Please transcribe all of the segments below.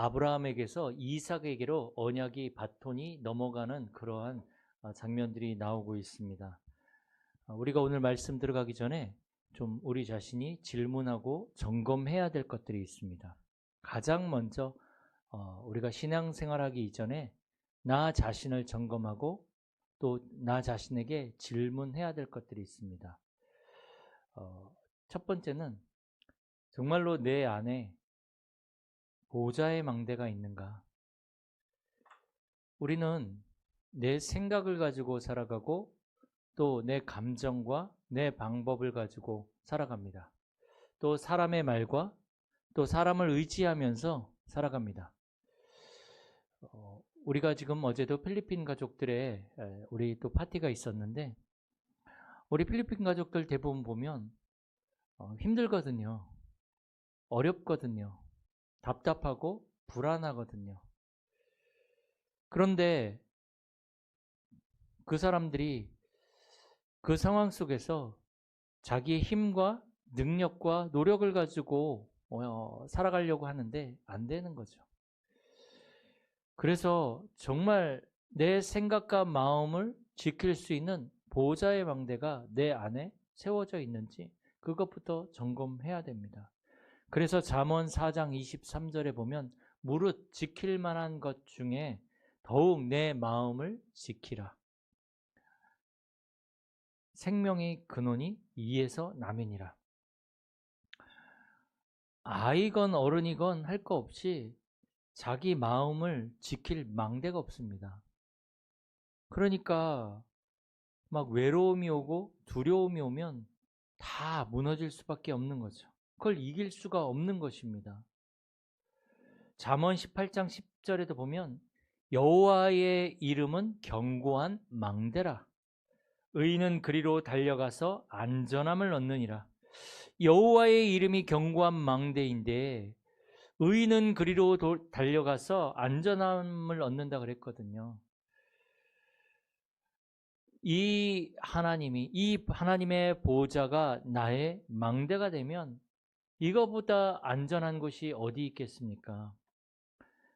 아브라함에게서 이삭에게로 언약이 바톤이 넘어가는 그러한 아, 장면들이 나오고 있습니다. 아, 우리가 오늘 말씀 들어가기 전에 좀 우리 자신이 질문하고 점검해야 될 것들이 있습니다. 가장 먼저 어, 우리가 신앙생활하기 이전에 나 자신을 점검하고 또 나 자신에게 질문해야 될 것들이 있습니다. 어, 첫 번째는 정말로 내 안에 보좌의 망대가 있는가? 우리는 내 생각을 가지고 살아가고 또 내 감정과 내 방법을 가지고 살아갑니다. 또 사람의 말과 또 사람을 의지하면서 살아갑니다. 어, 우리가 지금 어제도 필리핀 가족들의 우리 또 파티가 있었는데 우리 필리핀 가족들 대부분 보면 어, 힘들거든요. 어렵거든요. 답답하고 불안하거든요. 그런데 그 사람들이 그 상황 속에서 자기의 힘과 능력과 노력을 가지고 어, 살아가려고 하는데 안 되는 거죠. 그래서 정말 내 생각과 마음을 지킬 수 있는 보호자의 망대가 내 안에 세워져 있는지 그것부터 점검해야 됩니다. 그래서 잠언 4장 23절에 보면 무릇 지킬 만한 것 중에 더욱 내 마음을 지키라. 생명의 근원이 이에서 남이니라. 아이건 어른이건 할 거 없이 자기 마음을 지킬 망대가 없습니다. 그러니까 막 외로움이 오고 두려움이 오면 다 무너질 수밖에 없는 거죠. 그걸 이길 수가 없는 것입니다. 잠언 18장 10절에도 보면 여호와의 이름은 견고한 망대라. 의인은 그리로 달려가서 안전함을 얻느니라. 여호와의 이름이 견고한 망대인데 의인은 그리로 달려가서 안전함을 얻는다 그랬거든요. 이 하나님이 이 하나님의 보호자가 나의 망대가 되면 이거보다 안전한 곳이 어디 있겠습니까?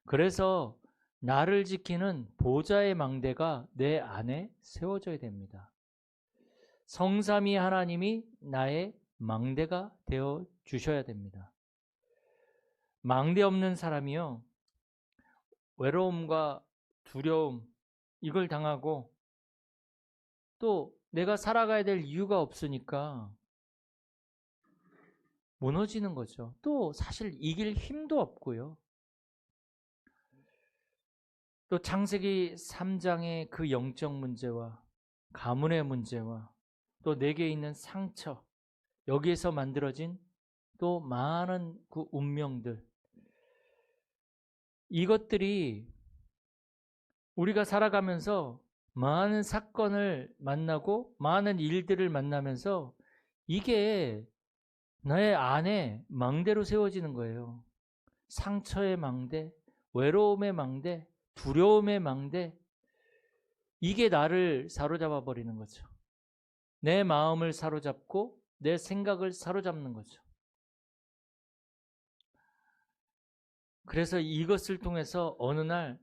그래서 나를 지키는 보좌의 망대가 내 안에 세워져야 됩니다. 성삼위 하나님이 나의 망대가 되어 주셔야 됩니다. 망대 없는 사람이요. 외로움과 두려움, 이걸 당하고 또 내가 살아가야 될 이유가 없으니까 무너지는 거죠. 또 사실 이길 힘도 없고요. 또 창세기 3장의 그 영적 문제와 가문의 문제와 또 내게 있는 상처 여기에서 만들어진 또 많은 그 운명들 이것들이 우리가 살아가면서 많은 사건을 만나고 많은 일들을 만나면서 이게 나의 안에 망대로 세워지는 거예요. 상처의 망대, 외로움의 망대, 두려움의 망대, 이게 나를 사로잡아 버리는 거죠. 내 마음을 사로잡고 내 생각을 사로잡는 거죠. 그래서 이것을 통해서 어느 날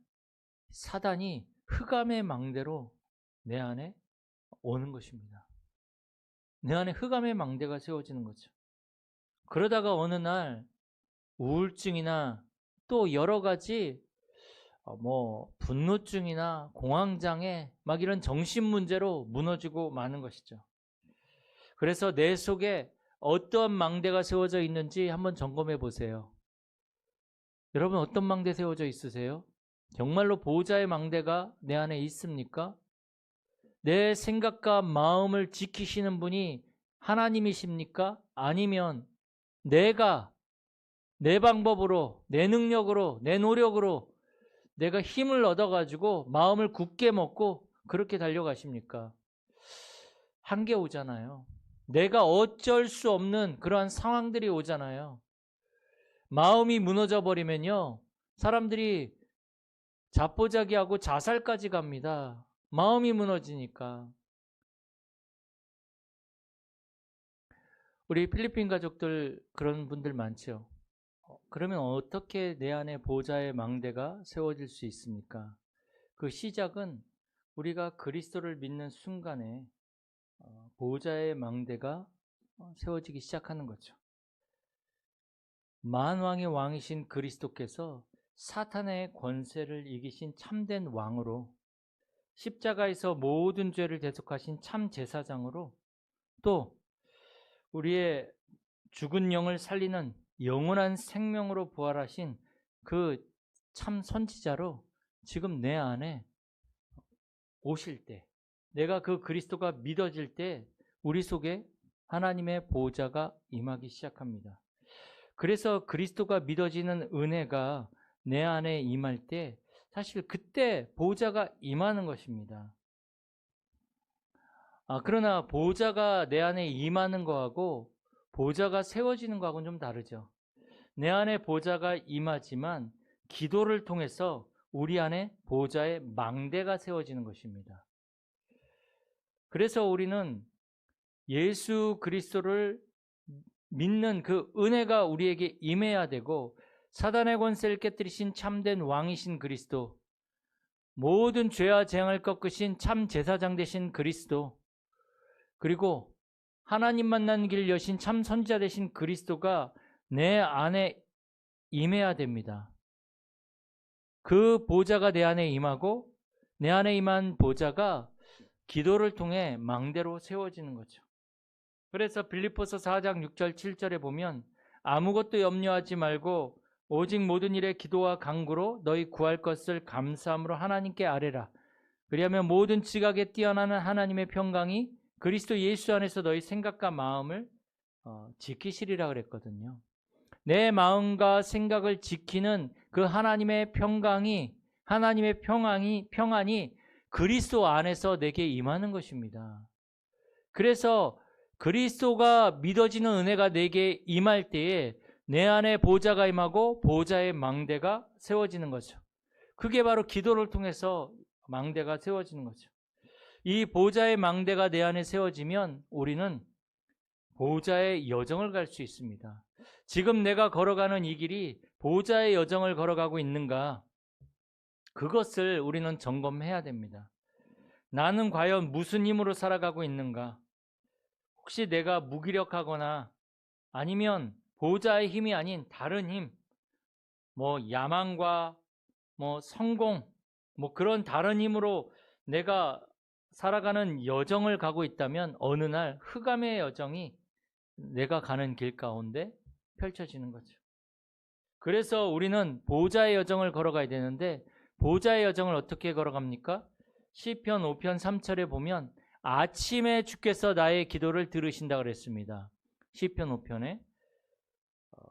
사단이 흑암의 망대로 내 안에 오는 것입니다. 내 안에 흑암의 망대가 세워지는 거죠. 그러다가 어느 날 우울증이나 또 여러 가지 어, 뭐 분노증이나 공황장애 막 이런 정신 문제로 무너지고 마는 것이죠. 그래서 내 속에 어떤 망대가 세워져 있는지 한번 점검해 보세요. 여러분 어떤 망대 세워져 있으세요? 정말로 보호자의 망대가 내 안에 있습니까? 내 생각과 마음을 지키시는 분이 하나님이십니까? 아니면 내가 내 방법으로, 내 능력으로, 내 노력으로 내가 힘을 얻어가지고 마음을 굳게 먹고 그렇게 달려가십니까? 한계 오잖아요. 내가 어쩔 수 없는 그러한 상황들이 오잖아요. 마음이 무너져 버리면요. 사람들이 자포자기하고 자살까지 갑니다. 마음이 무너지니까. 우리 필리핀 가족들 그런 분들 많죠. 그러면 어떻게 내 안에 보좌의 망대가 세워질 수 있습니까? 그 시작은 우리가 그리스도를 믿는 순간에 어, 보좌의 망대가 어, 세워지기 시작하는 거죠. 만왕의 왕이신 그리스도께서 사탄의 권세를 이기신 참된 왕으로 십자가에서 모든 죄를 대속하신 참 제사장으로 또 우리의 죽은 영을 살리는 영원한 생명으로 부활하신 그 참 선지자로 지금 내 안에 오실 때 내가 그 그리스도가 믿어질 때 우리 속에 하나님의 보좌가 임하기 시작합니다. 그래서 그리스도가 믿어지는 은혜가 내 안에 임할 때 사실 그때 보좌가 임하는 것입니다. 아, 그러나 보좌가 내 안에 임하는 거하고 보좌가 세워지는 거하고는 좀 다르죠. 내 안에 보좌가 임하지만 기도를 통해서 우리 안에 보좌의 망대가 세워지는 것입니다. 그래서 우리는 예수 그리스도를 믿는 그 은혜가 우리에게 임해야 되고 사단의 권세를 깨뜨리신 참된 왕이신 그리스도 모든 죄와 재앙을 꺾으신 참 제사장 되신 그리스도 그리고 하나님 만난 길 여신 참 선지자 되신 그리스도가 내 안에 임해야 됩니다. 그 보좌가 내 안에 임하고 내 안에 임한 보좌가 기도를 통해 망대로 세워지는 거죠. 그래서 빌립보서 4장 6절 7절에 보면 아무것도 염려하지 말고 오직 모든 일에 기도와 간구로 너희 구할 것을 감사함으로 하나님께 아뢰라. 그리하면 모든 지각에 뛰어나는 하나님의 평강이 그리스도 예수 안에서 너희 생각과 마음을 어, 지키시리라 그랬거든요. 내 마음과 생각을 지키는 그 하나님의 평강이 하나님의 평안이 평안이 그리스도 안에서 내게 임하는 것입니다. 그래서 그리스도가 믿어지는 은혜가 내게 임할 때에 내 안에 보좌가 임하고 보좌의 망대가 세워지는 거죠. 그게 바로 기도를 통해서 망대가 세워지는 거죠. 이 보좌의 망대가 내 안에 세워지면 우리는 보좌의 여정을 갈 수 있습니다. 지금 내가 걸어가는 이 길이 보좌의 여정을 걸어가고 있는가? 그것을 우리는 점검해야 됩니다. 나는 과연 무슨 힘으로 살아가고 있는가? 혹시 내가 무기력하거나 아니면 보좌의 힘이 아닌 다른 힘, 뭐 야망과 뭐 성공, 뭐 그런 다른 힘으로 내가 살아가는 여정을 가고 있다면 어느 날 흑암의 여정이 내가 가는 길 가운데 펼쳐지는 거죠. 그래서 우리는 보좌의 여정을 걸어가야 되는데 보좌의 여정을 어떻게 걸어갑니까? 시편 5편 3절에 보면 아침에 주께서 나의 기도를 들으신다 그랬습니다. 시편 5편에 어,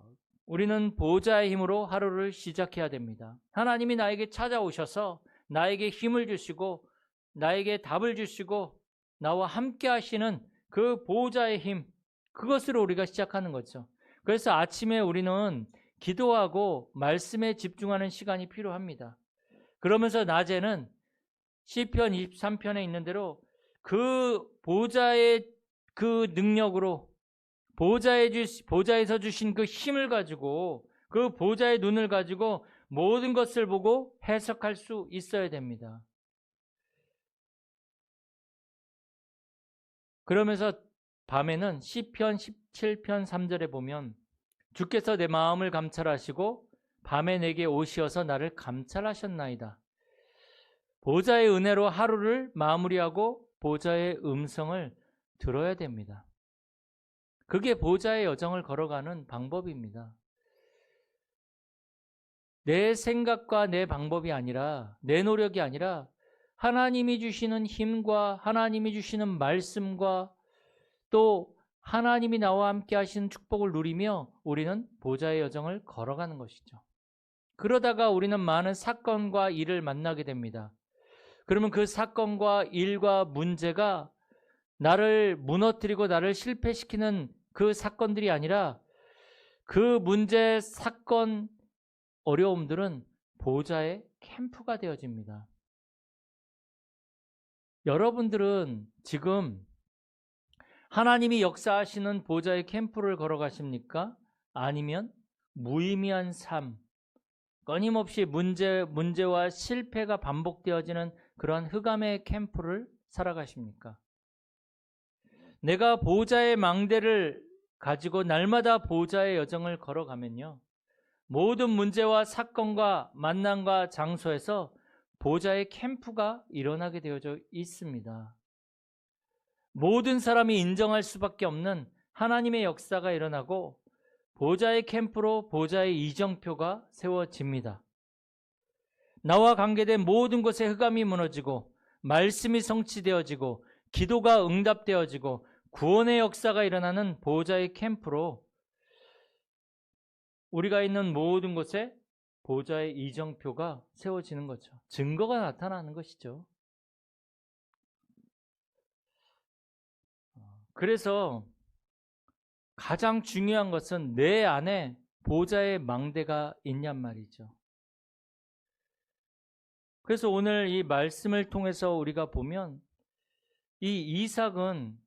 우리는 보좌의 힘으로 하루를 시작해야 됩니다. 하나님이 나에게 찾아오셔서 나에게 힘을 주시고 나에게 답을 주시고 나와 함께 하시는 그 보좌의 힘 그것으로 우리가 시작하는 거죠. 그래서 아침에 우리는 기도하고 말씀에 집중하는 시간이 필요합니다. 그러면서 낮에는 시편 23편에 있는 대로 그 보좌의 그 능력으로 보좌에 주, 보좌에서 주신 그 힘을 가지고 그 보좌의 눈을 가지고 모든 것을 보고 해석할 수 있어야 됩니다. 그러면서 밤에는 시편 17편 3절에 보면 주께서 내 마음을 감찰하시고 밤에 내게 오시어서 나를 감찰하셨나이다. 보좌의 은혜로 하루를 마무리하고 보좌의 음성을 들어야 됩니다. 그게 보좌의 여정을 걸어가는 방법입니다. 내 생각과 내 방법이 아니라 내 노력이 아니라 하나님이 주시는 힘과 하나님이 주시는 말씀과 또 하나님이 나와 함께 하시는 축복을 누리며 우리는 보좌의 여정을 걸어가는 것이죠. 그러다가 우리는 많은 사건과 일을 만나게 됩니다. 그러면 그 사건과 일과 문제가 나를 무너뜨리고 나를 실패시키는 그 사건들이 아니라 그 문제, 사건, 어려움들은 보좌의 캠프가 되어집니다. 여러분들은 지금 하나님이 역사하시는 보좌의 캠프를 걸어가십니까? 아니면 무의미한 삶, 끊임없이 문제, 문제와 실패가 반복되어지는 그런 흑암의 캠프를 살아가십니까? 내가 보호자의 망대를 가지고 날마다 보호자의 여정을 걸어가면요. 모든 문제와 사건과 만남과 장소에서 보호자의 캠프가 일어나게 되어져 있습니다. 모든 사람이 인정할 수밖에 없는 하나님의 역사가 일어나고 보호자의 캠프로 보호자의 이정표가 세워집니다. 나와 관계된 모든 곳에 흑암이 무너지고 말씀이 성취되어지고 기도가 응답되어지고 구원의 역사가 일어나는 보호자의 캠프로 우리가 있는 모든 곳에 보호자의 이정표가 세워지는 거죠. 증거가 나타나는 것이죠. 그래서 가장 중요한 것은 내 안에 보호자의 망대가 있냔 말이죠. 그래서 오늘 이 말씀을 통해서 우리가 보면 이 이삭은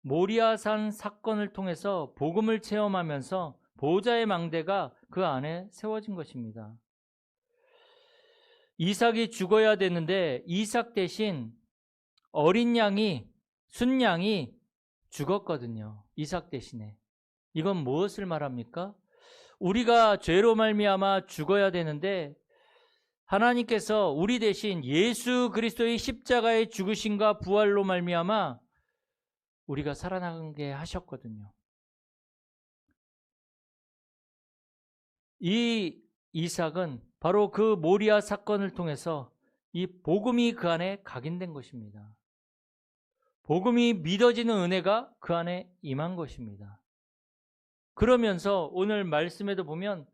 모리아산 사건을 통해서 복음을 체험하면서 보호자의 망대가 그 안에 세워진 것입니다. 이삭이 죽어야 되는데 이삭 대신 어린 양이 순양이 죽었거든요. 이삭 대신에. 이건 무엇을 말합니까? 우리가 죄로 말미암아 죽어야 되는데 하나님께서 우리 대신 예수 그리스도의 십자가의 죽으심과 부활로 말미암아 우리가 살아나게 하셨거든요. 이 이삭은 바로 그 모리아 사건을 통해서 이 복음이 그 안에 각인된 것입니다. 복음이 믿어지는 은혜가 그 안에 임한 것입니다. 그러면서 오늘 말씀에도 보면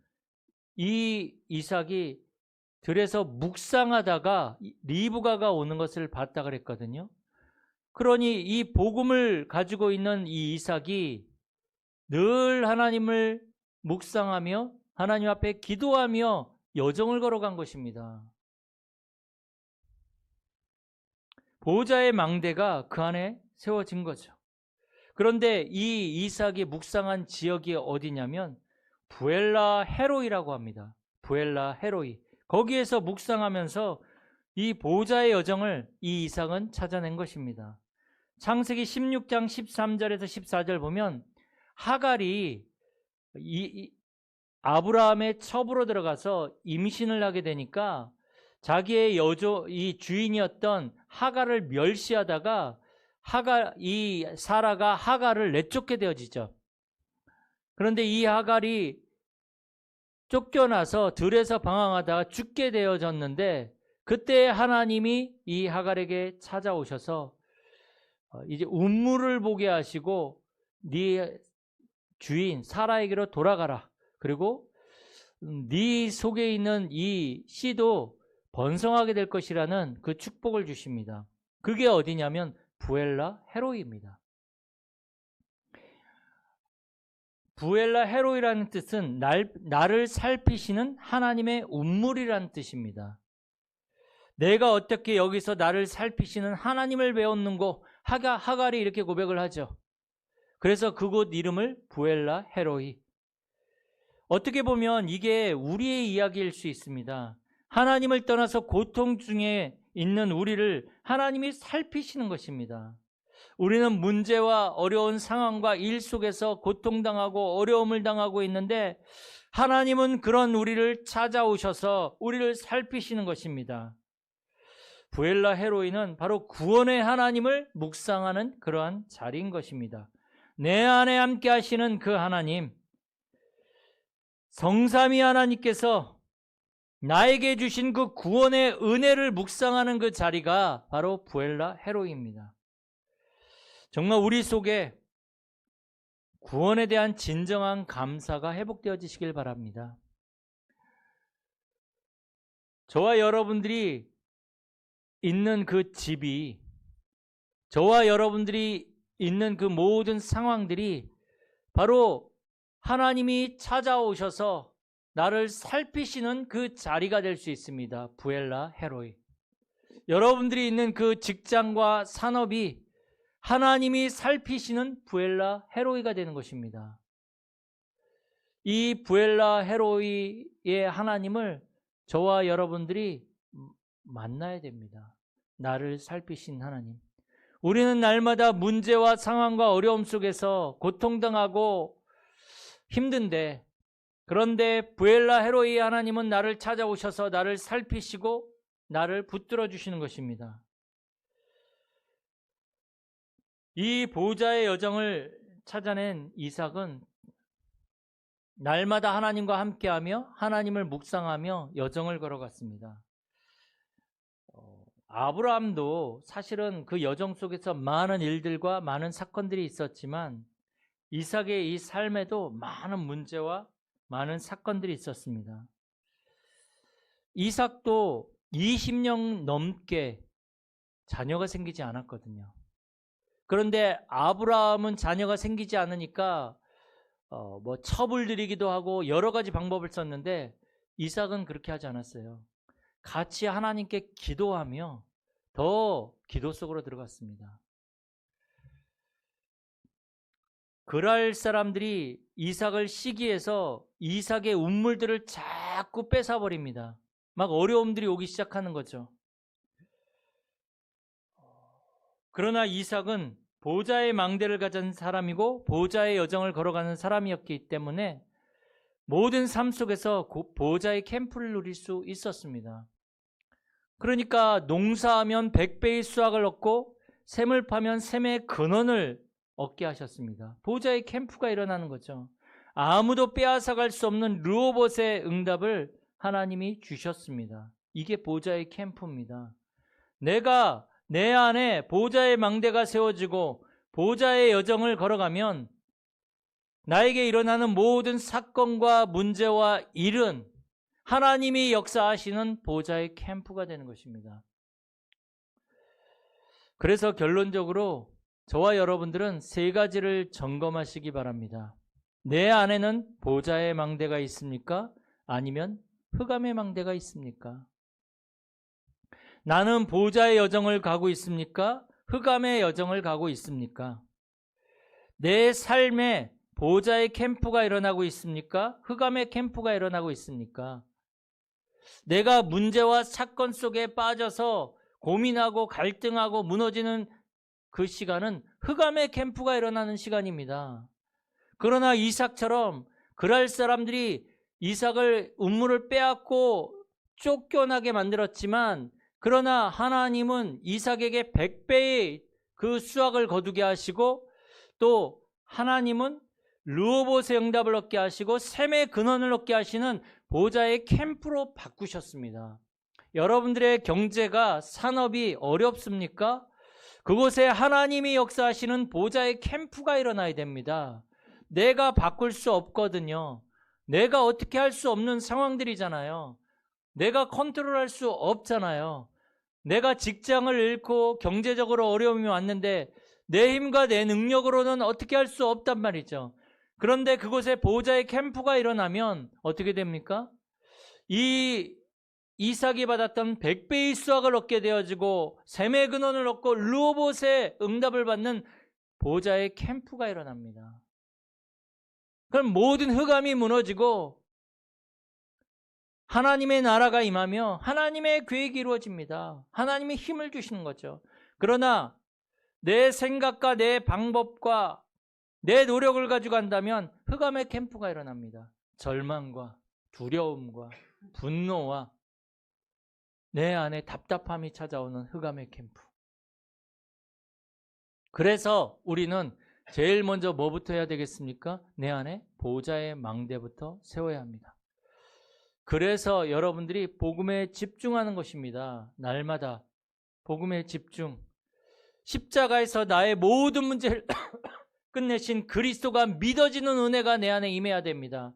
이 이삭이 들에서 묵상하다가 리브가가 오는 것을 봤다 그랬거든요. 그러니 이 복음을 가지고 있는 이 이삭이 늘 하나님을 묵상하며 하나님 앞에 기도하며 여정을 걸어간 것입니다. 보호자의 망대가 그 안에 세워진 거죠. 그런데 이 이삭이 묵상한 지역이 어디냐면 부엘라 헤로이라고 합니다. 부엘라 헤로이. 거기에서 묵상하면서 이 보호자의 여정을 이 이삭은 찾아낸 것입니다. 창세기 16장 13절에서 14절 보면 하갈이 이, 이 아브라함의 첩으로 들어가서 임신을 하게 되니까 자기의 여조 이 주인이었던 하갈을 멸시하다가 하갈 이 사라가 하갈을 내쫓게 되어지죠. 그런데 이 하갈이 쫓겨나서 들에서 방황하다가 죽게 되어졌는데 그때 하나님이 이 하갈에게 찾아오셔서 어, 이제 운물을 보게 하시고 네 주인 사라에게로 돌아가라. 그리고 음, 네 속에 있는 이 씨도 번성하게 될 것이라는 그 축복을 주십니다. 그게 어디냐면 부엘라 헤로이입니다. 부엘라 헤로이라는 뜻은 날, 나를 살피시는 하나님의 운물이라는 뜻입니다. 내가 어떻게 여기서 나를 살피시는 하나님을 배웠는고 하가, 하갈이 이렇게 고백을 하죠. 그래서 그곳 이름을 부엘라 헤로이. 어떻게 보면 이게 우리의 이야기일 수 있습니다. 하나님을 떠나서 고통 중에 있는 우리를 하나님이 살피시는 것입니다. 우리는 문제와 어려운 상황과 일 속에서 고통당하고 어려움을 당하고 있는데 하나님은 그런 우리를 찾아오셔서 우리를 살피시는 것입니다. 부엘라 헤로이는 바로 구원의 하나님을 묵상하는 그러한 자리인 것입니다. 내 안에 함께 하시는 그 하나님, 성삼위 하나님께서 나에게 주신 그 구원의 은혜를 묵상하는 그 자리가 바로 부엘라 헤로입니다. 정말 우리 속에 구원에 대한 진정한 감사가 회복되어지시길 바랍니다. 저와 여러분들이 있는 그 집이 저와 여러분들이 있는 그 모든 상황들이 바로 하나님이 찾아오셔서 나를 살피시는 그 자리가 될 수 있습니다. 부엘라 헤로이. 여러분들이 있는 그 직장과 산업이 하나님이 살피시는 부엘라 헤로이가 되는 것입니다. 이 부엘라 헤로이의 하나님을 저와 여러분들이 만나야 됩니다. 나를 살피신 하나님. 우리는 날마다 문제와 상황과 어려움 속에서 고통당하고 힘든데 그런데 부엘라 헤로이 하나님은 나를 찾아오셔서 나를 살피시고 나를 붙들어 주시는 것입니다. 이 보호자의 여정을 찾아낸 이삭은 날마다 하나님과 함께하며 하나님을 묵상하며 여정을 걸어갔습니다. 어, 아브라함도 사실은 그 여정 속에서 많은 일들과 많은 사건들이 있었지만 이삭의 이 삶에도 많은 문제와 많은 사건들이 있었습니다. 이삭도 20년 넘게 자녀가 생기지 않았거든요. 그런데 아브라함은 자녀가 생기지 않으니까 어, 뭐 첩을 들이기도 하고 여러 가지 방법을 썼는데 이삭은 그렇게 하지 않았어요. 같이 하나님께 기도하며 더 기도 속으로 들어갔습니다. 그랄 사람들이 이삭을 시기해서 이삭의 운물들을 자꾸 뺏어버립니다. 막 어려움들이 오기 시작하는 거죠. 그러나 이삭은 보좌의 망대를 가진 사람이고 보좌의 여정을 걸어가는 사람이었기 때문에 모든 삶 속에서 보좌의 캠프를 누릴 수 있었습니다. 그러니까 농사하면 백배의 수확을 얻고 샘을 파면 샘의 근원을 얻게 하셨습니다. 보좌의 캠프가 일어나는 거죠. 아무도 빼앗아갈 수 없는 르오봇의 응답을 하나님이 주셨습니다. 이게 보좌의 캠프입니다. 내가 내 안에 보좌의 망대가 세워지고 보좌의 여정을 걸어가면 나에게 일어나는 모든 사건과 문제와 일은 하나님이 역사하시는 보좌의 캠프가 되는 것입니다. 그래서 결론적으로 저와 여러분들은 세 가지를 점검하시기 바랍니다. 내 안에는 보좌의 망대가 있습니까? 아니면 흑암의 망대가 있습니까? 나는 보좌의 여정을 가고 있습니까? 흑암의 여정을 가고 있습니까? 내 삶에 보좌의 캠프가 일어나고 있습니까? 흑암의 캠프가 일어나고 있습니까? 내가 문제와 사건 속에 빠져서 고민하고 갈등하고 무너지는 그 시간은 흑암의 캠프가 일어나는 시간입니다. 그러나 이삭처럼 그랄 사람들이 이삭을 운물을 빼앗고 쫓겨나게 만들었지만 그러나 하나님은 이삭에게 100배의 그 수확을 거두게 하시고 또 하나님은 르오봇의 응답을 얻게 하시고 샘의 근원을 얻게 하시는 보좌의 캠프로 바꾸셨습니다. 여러분들의 경제가 산업이 어렵습니까? 그곳에 하나님이 역사하시는 보좌의 캠프가 일어나야 됩니다. 내가 바꿀 수 없거든요. 내가 어떻게 할 수 없는 상황들이잖아요. 내가 컨트롤할 수 없잖아요. 내가 직장을 잃고 경제적으로 어려움이 왔는데 내 힘과 내 능력으로는 어떻게 할 수 없단 말이죠. 그런데 그곳에 보호자의 캠프가 일어나면 어떻게 됩니까? 이 이삭이 받았던 100배의 수확을 얻게 되어지고 샘의 근원을 얻고 루오봇의 응답을 받는 보호자의 캠프가 일어납니다. 그럼 모든 흑암이 무너지고 하나님의 나라가 임하며 하나님의 계획이 이루어집니다. 하나님이 힘을 주시는 거죠. 그러나 내 생각과 내 방법과 내 노력을 가지고 한다면 흑암의 캠프가 일어납니다. 절망과 두려움과 분노와 내 안에 답답함이 찾아오는 흑암의 캠프. 그래서 우리는 제일 먼저 뭐부터 해야 되겠습니까? 내 안에 보좌의 망대부터 세워야 합니다. 그래서 여러분들이 복음에 집중하는 것입니다. 날마다 복음에 집중. 십자가에서 나의 모든 문제를 끝내신 그리스도가 믿어지는 은혜가 내 안에 임해야 됩니다.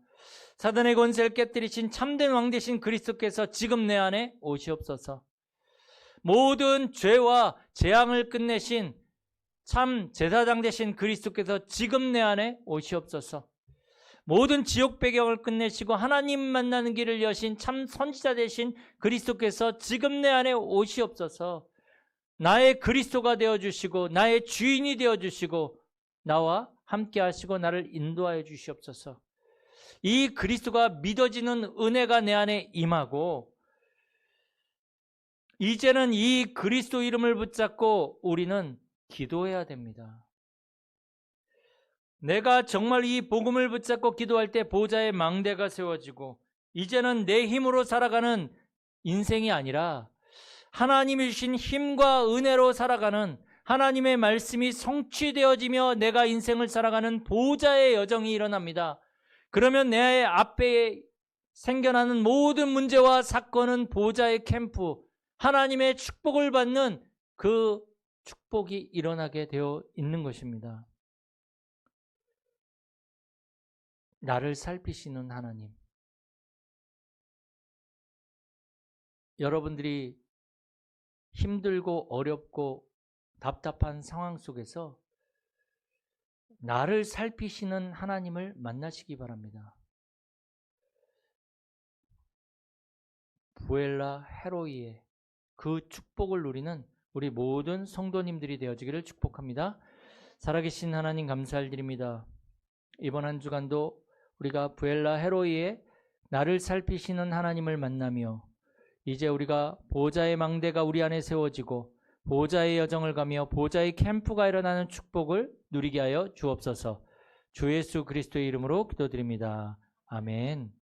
사단의 권세를 깨뜨리신 참된 왕 되신 그리스도께서 지금 내 안에 오시옵소서. 모든 죄와 재앙을 끝내신 참 제사장 되신 그리스도께서 지금 내 안에 오시옵소서. 모든 지옥 배경을 끝내시고 하나님 만나는 길을 여신 참 선지자 되신 그리스도께서 지금 내 안에 오시옵소서. 나의 그리스도가 되어 주시고 나의 주인이 되어 주시고 나와 함께 하시고 나를 인도하여 주시옵소서. 이 그리스도가 믿어지는 은혜가 내 안에 임하고 이제는 이 그리스도 이름을 붙잡고 우리는 기도해야 됩니다. 내가 정말 이 복음을 붙잡고 기도할 때 보좌의 망대가 세워지고 이제는 내 힘으로 살아가는 인생이 아니라 하나님이 주신 힘과 은혜로 살아가는 하나님의 말씀이 성취되어지며 내가 인생을 살아가는 보좌의 여정이 일어납니다. 그러면 내 앞에 생겨나는 모든 문제와 사건은 보좌의 캠프, 하나님의 축복을 받는 그 축복이 일어나게 되어 있는 것입니다. 나를 살피시는 하나님. 여러분들이 힘들고 어렵고 답답한 상황 속에서 나를 살피시는 하나님을 만나시기 바랍니다. 부엘라 헤로이의 그 축복을 누리는 우리 모든 성도님들이 되어지기를 축복합니다. 살아계신 하나님 감사드립니다. 이번 한 주간도 우리가 부엘라 헤로이의 나를 살피시는 하나님을 만나며 이제 우리가 보좌의 망대가 우리 안에 세워지고 보좌의 여정을 가며 보좌의 캠프가 일어나는 축복을 누리게 하여 주옵소서. 주 예수 그리스도의 이름으로 기도드립니다. 아멘.